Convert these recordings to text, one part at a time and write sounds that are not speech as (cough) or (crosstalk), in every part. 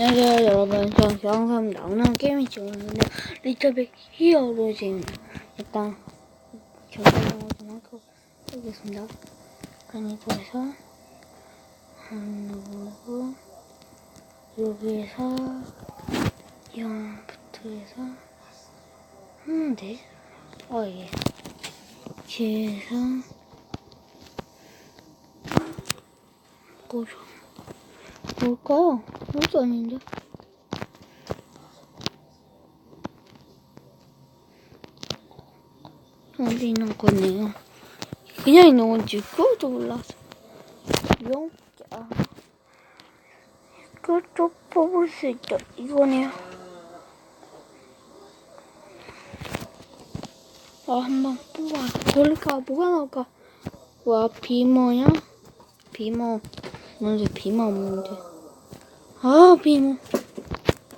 안녕하세요 여러분. 저 영상 나오는 게임이 지금 있는데 리터빅 히어로 지금 일단 결정을 좀 하고 해보겠습니다. 그리고 해서 누르고 여기에서 영부터 해서 하는데 어예. 이렇게 해서 뭐죠 뭘까요? 아무것도 아닌데. 어디 있는 거네요. 그냥 있는 건지 그것도 몰라서. 용자. 그것도 뽑을 수 있죠. 이거네요. 아, 한번 뽑아. 뭘까? 뭐가 나올까? 와, 비머야? 비머. 뭔데 비머 없는데. 아 비모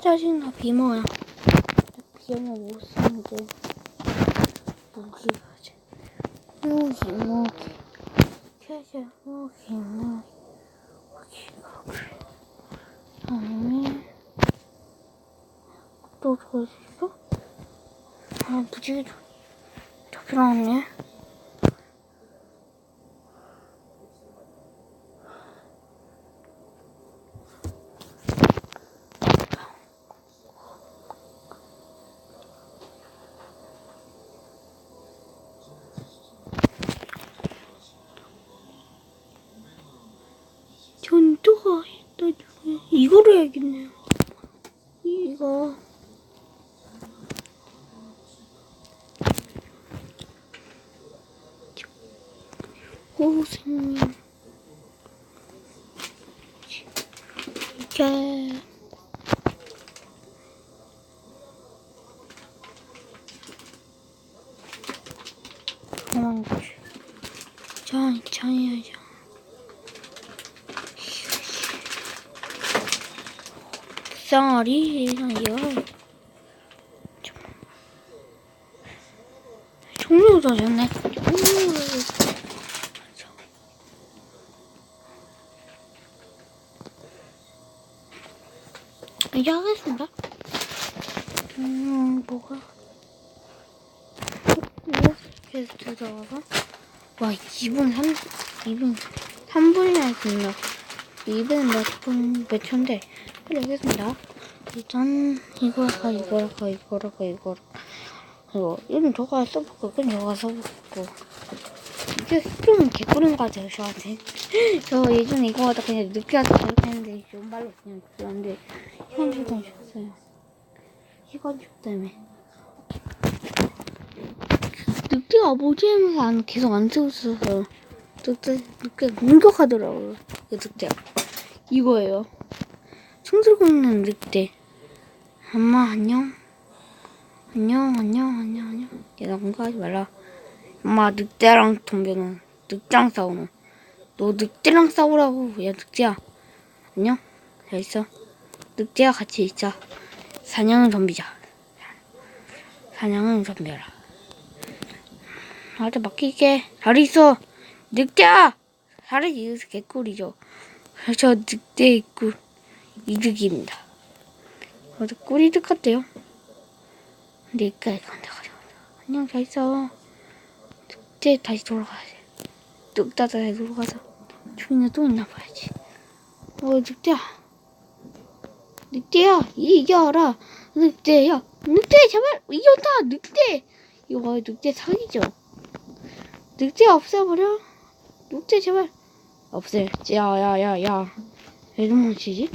짜증나 비모야 비모 못 쓰는데 무기 가지 무기 무기 캐자 무기 무기 무기 아니면 또 저기 있어? 아 무지개 더 필요하네 전투가 있다 중에 이거로 해야겠네요. 이거. 고생님 이게 그만 거지. 자, 자야죠. 쌍아리 이상이요. 종류도 좋네. 이제 하겠습니다. 음, 뭐가? 뭐? 계속 들어가서? 와, 2분 3, 2분 3분이나 했습니다. 2분 몇 분, 몇 초인데. 해보겠습니다. 일단, 이거라가, 이거라가, 이거라가, 이거라가. 그리고, 이건 저가 써보고, 이건 저가 써보고. 이게 좀 개꿀인 것 같아요, 저한테. (laughs) 저 예전에 이거 하다 그냥 늦게 와서 저렇게 했는데, 정말로 그냥 그런데, 현실감 줬어요. 시간적 때문에. 늑대가 뭐지 하면서 안, 계속 안 있어서, 늑대, 늑대 공격하더라고요. 그 늑대가. 이거예요. 총 들고 있는 늑대. 엄마, 안녕. 안녕, 안녕, 안녕, 안녕. 얘나 공격하지 말라. 엄마, 늑대랑 덤벼는. 늑대랑 싸우는. 너 늑대랑 싸우라고. 야, 늑대야. 안녕. 잘 있어. 늑대와 같이 있자. 사냥은 덤비자. 사냥은 덤벼라. 나한테 맡기게. 잘 있어. 늑대야! 살이 이어서 개꿀이죠. 저 늑대의 꿀. 이득입니다. 저도 꿀이득 같대요. 늑대가 간다, 가자. 안녕, 잘 있어. 늑대 다시 돌아가야 돼. 다시 돌아가서 주인은 또 있나 봐야지. 어, 늑대야. 늑대야, 이겨라. 늑대야. 늑대, 제발, 이겼다. 늑대. 이거 늑대 사기죠. 늑대 없애버려. 늑대, 제발. 없애. 야, 야, 야, 야. 왜 도망치지?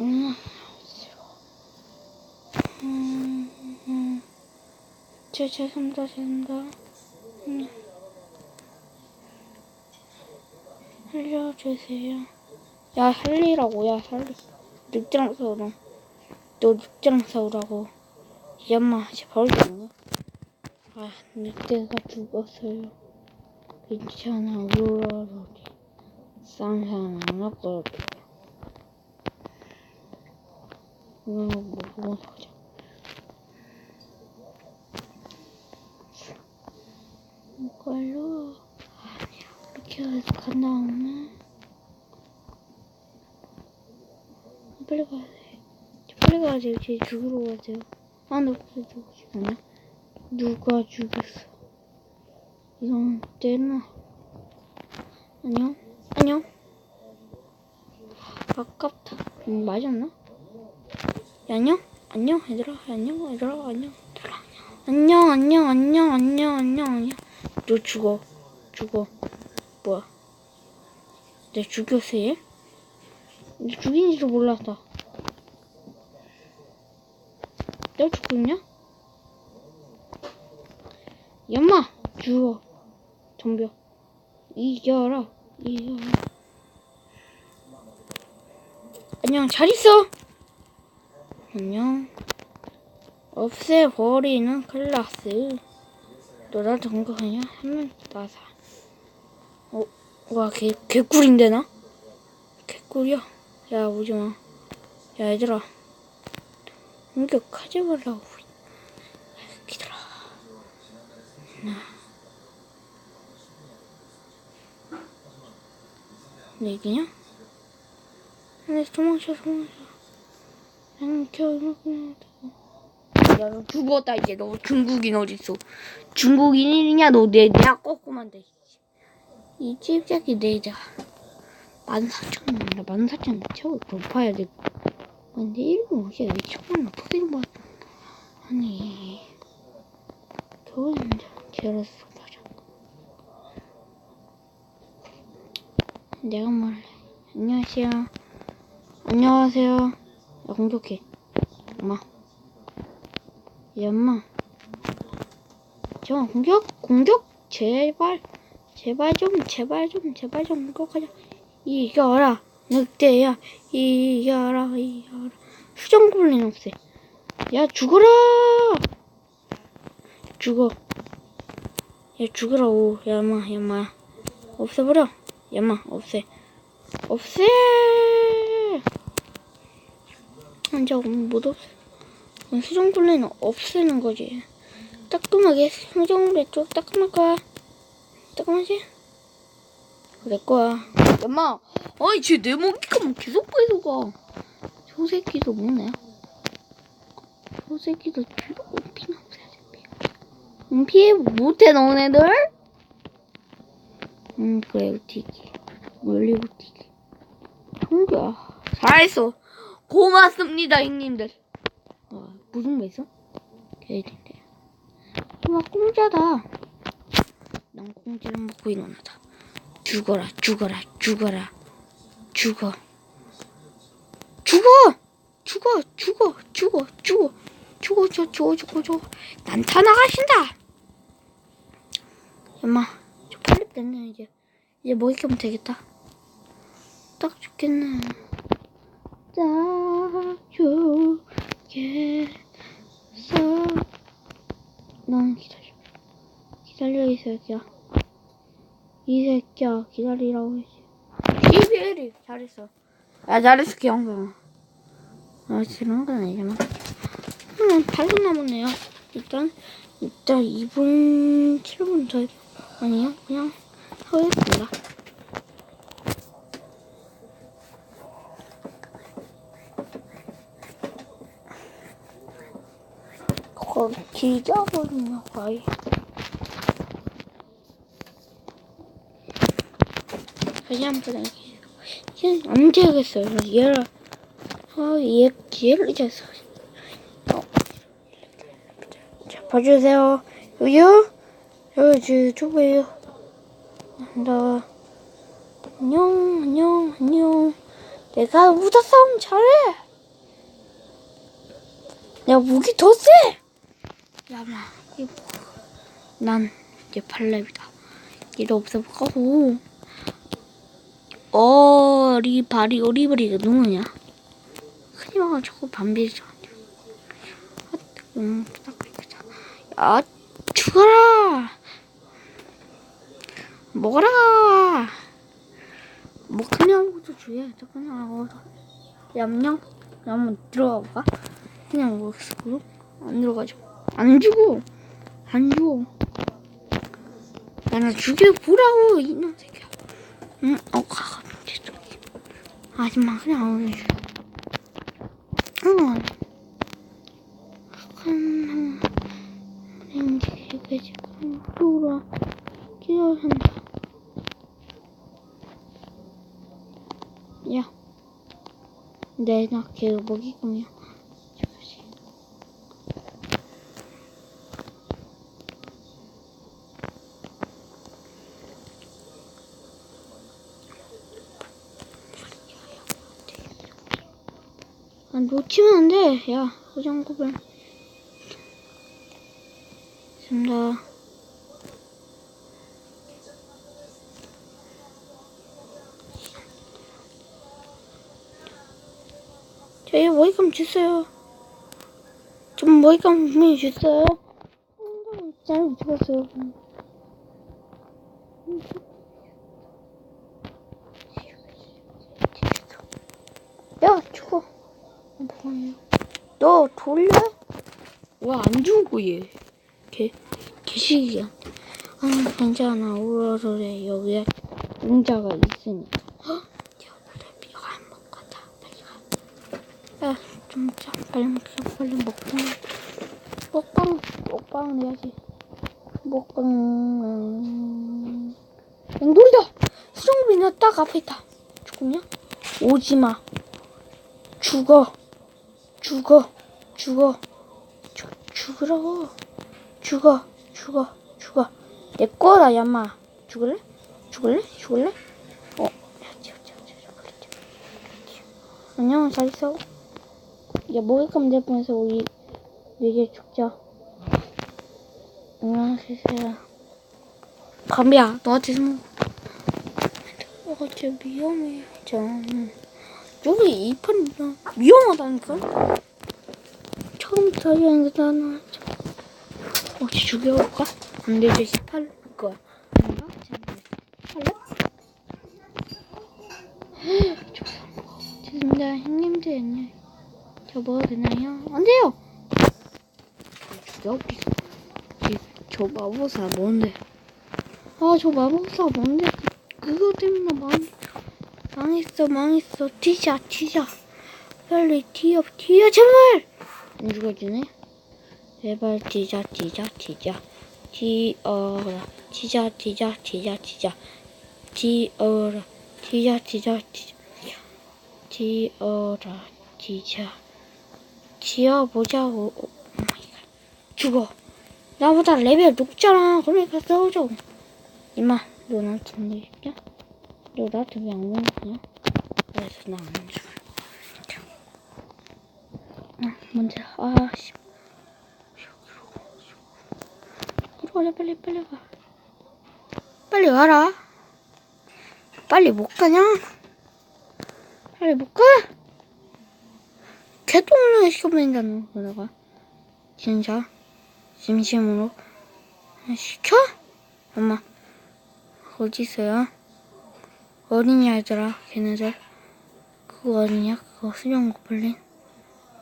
음. 음, 음. 제, 죄송합니다, 죄송합니다. 음. 살려주세요. 야, 살리라고, 야, 살리. 늑대랑 싸우라. 너 늑대랑 싸우라고. 이 엄마, 진짜 바로. 아, 늑대가 죽었어요. 괜찮아, 울어로리. 쌍상 안 아까워. 이거 뭐, 뭐, 하자. 이걸로, 이렇게 해서 갔나 오면, 빨리 가야 돼. 빨리 가야 돼. 쟤 죽으러 가야 돼요. 아, 너 그래 죽었냐? 누가 죽였어? 이건 때나. 안녕? 안녕? 아깝다. 음, 맞았나? 야, 안녕? 안녕, 얘들아. 안녕, 얘들아. 안녕. 얘들아. 안녕, 안녕, 안녕, 안녕, 안녕, 안녕. 너 죽어. 죽어. 뭐야? 내 죽였어, 얘? 내 죽인지도 몰랐다. 죽고 있냐? 엄마 죽어. 덤벼. 이겨라. 이겨라. 안녕, 잘 있어. 안녕. 없애버리는 클라스. 너 나한테 공격하냐? 하면 나사. 어, 와, 개, 개꿀인데, 나? 개꿀이야. 야, 오지 마. 야, 얘들아. 공격하지 말라고. 기들아. 나. 얘기냐? 네, 도망쳐, 도망쳐. 야, 너 죽었다, 이제. 너 중국인 어딨어? 중국인이냐? 너 내, 내가 꺾으면 돼. 이 집자기 내자. 만 사천 원이라 만 사천 원 채워 높아야 돼. 근데 일본 옷이 왜 처음 어떻게 봐? 아니, 남자 제라스 맞아. 내가 말해. 안녕하세요. 안녕하세요. 야 공격해. 엄마. 야 엄마. 저 공격 공격? 제발 제발 좀 제발 좀 제발 좀 공격하자. 이겨라 늑대야. 이겨라 이겨라. 수정 굴린 없애. 야 죽어라! 죽어. 야 죽어라 오 야마 야마. 없애버려. 야마 없애. 없애 혼자 못 없애 그건 수정굴리는 없애는 거지. 따끔하게 수정굴리 쪽 따끔할까 따끔하지? 내 거야. 엄마 아니 쟤내 먹이가 뭐 계속 빼서가. 저 새끼도 뭐네. 저 새끼도 피나 피나 응 피해? 못해 너네들? 응 그래 우티기. 멀리 우티기. 형규야. 잘했어 고맙습니다 형님들 어, 무슨 거 있어? 개인데 와 공짜다 난 공짜를 먹고 일어나다 죽어라, 죽어라, 죽어라, 죽어. 죽어! 죽어, 죽어, 죽어, 죽어, 죽어, 저, 죽어, 죽어, 죽어. 난타 나가신다! 엄마, 저 빨리 됐네, 이제. 이제 먹이 면 되겠다. 딱 좋겠네. 딱 좋겠어. 난 기다려. 기다려, 이 새끼야. 이 새끼야 기다리라고 했지 시비엘이 잘했어 야 잘했어 기영병 아 지는 건 아니잖아 음 8분 남았네요 일단 일단 2분 7분 더 아니요 그냥 하겠습니다 길자거든요 거의 다시 한번 얘는 안 되겠어요. 얘를 아얘 얘를 잊었어. 어. 자 봐주세요. 여기요. 여기 저 초보예요. 나 안녕 안녕 안녕. 내가 우다 싸움 잘해. 내가 무기 더 세. 야마 이거 난 이제 팔렙이다. 얘도 없어보고. 어리바리 오리바리가 누구냐? 큰이가 자꾸 반비죠. 음, 야, 죽어라! 먹어라! 뭐 그냥부터 주야 그냥 먹어서 얌얌 한번 들어가 볼까? 그냥 먹었어 안 들어가죠 안 주고 안 주고 야나 죽여보라고 이놈 새끼야 응? 어 가. 아줌마 그냥 장난 아니야. 한, 움직이게 지금 돌아 기어한다. 야, 내나 걔 먹이감이야. 아, 놓치면 안 돼. 야, 소장급을. 된다. 저희 머리감 주세요. 좀 머리감 분명히 주세요. 잘 죽었어요. 야, 죽어. 너 돌려? 와, 안 죽고 얘. 개, 개식이야. 아, 괜찮아. 우러러래. 여기에 응자가 있으니까. 헉! 여보다 비가 안 먹었다. 빨리 가. 야, 좀 자. 빨리 먹자. 빨리 먹방. 먹방. 먹방 내야지. 먹방. 음... 앵돌이다! 수정비 나딱 앞에 있다. 죽었냐? 오지 마. 죽어. 죽어. 죽어. 죽, 죽으라고. 죽어. 죽어. 죽어. 내 거라, 야마. 죽을래? 죽을래? 죽을래? 어. 안녕, 잘 있어. 야, 먹잇감 될 뻔해서 우리 네개 죽자. 안녕하세요. 감비야, 너한테 숨. 어, 진짜 위험해. 좀. 여기 이판 위험하다니까? 처음부터 연습하는 혹시 죽여볼까? 안 되지, 18 거야. 아닌가? 할래? 죄송합니다, 형님들 안녕. 저 먹어도 되나요? 안 돼요! 죽여버리고. 이- 저 마법사 뭔데? 아, 저 마법사 뭔데? 그, 그거 때문에 망, 망했어, 망했어. 튀자, 튀자. 빨리 튀어, 튀어, 제발! 안 죽어주네? 제발 튀자, 튀자, 튀자. 튀어라. 튀자, 튀자, 튀자, 튀자. 튀어라. 튀자, 튀자, 튀자. 튀어라. 튀자. 튀어보자고. 오 마이 갓. 죽어. 나보다 레벨 높잖아. 그러니까 싸우자고. 이마, 너 나한테 안 되겠냐? 너 나한테 왜안 공격하냐? 그래서 나안 죽어. 아, 뭔지, 아, 씨. 이리 와라, 빨리, 빨리 와. 빨리 와라. 빨리 못 가냐? 빨리 못 가? 개똥을 시켜버린다는 거다가. 진짜. 진심으로. 시켜? 엄마. 어디 있어요? 어린이 아이들아, 걔네들. 그거 어디냐? 그거 수정 고블린.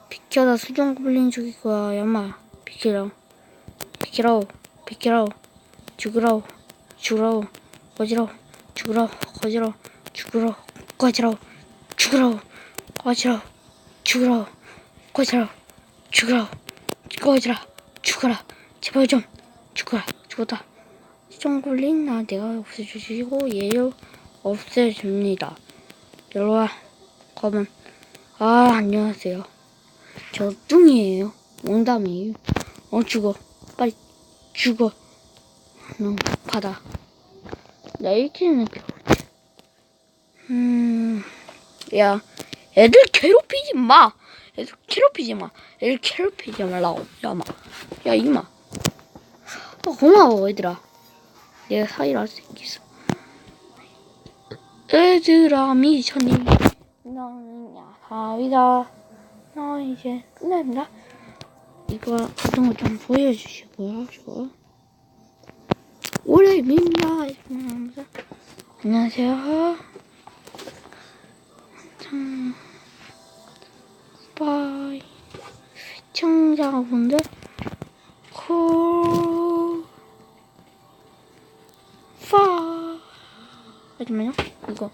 비켜라, 수정 고블린 죽일 거야, 야마. 비키라. 비키라오, 비키라오. 죽으라오, 죽으라오. 꺼지라오, 죽으라오, 꺼지라오. 죽으라오, 꺼지라오. 죽으라오, 꺼지라오. 죽으라오, 꺼지라오. 죽으라오, 꺼지라. 죽어라. 제발 좀. 죽어라. 죽었다. 수정 고블린 나 내가 없애주시고 얘를 없애줍니다. 여러와 검은 아 안녕하세요. 저 뚱이에요. 농담이에요. 어 죽어. 빨리 죽어. 너무 급하다. 나 일기는 배울게. 음, 야, 애들 괴롭히지 마. 애들 괴롭히지 마. 애들 괴롭히지 말라고. 야, 마. 야, 이마. 어, 고마워, 얘들아. 내가 사이를 할 수 있겠어. 얘들아, 미천이. 너는 야사이다. 나 이제 끝납니다. 이거 어떤 거좀 보여주시고요. 저. 올해입니다. 이러면서. 안녕하세요. 잠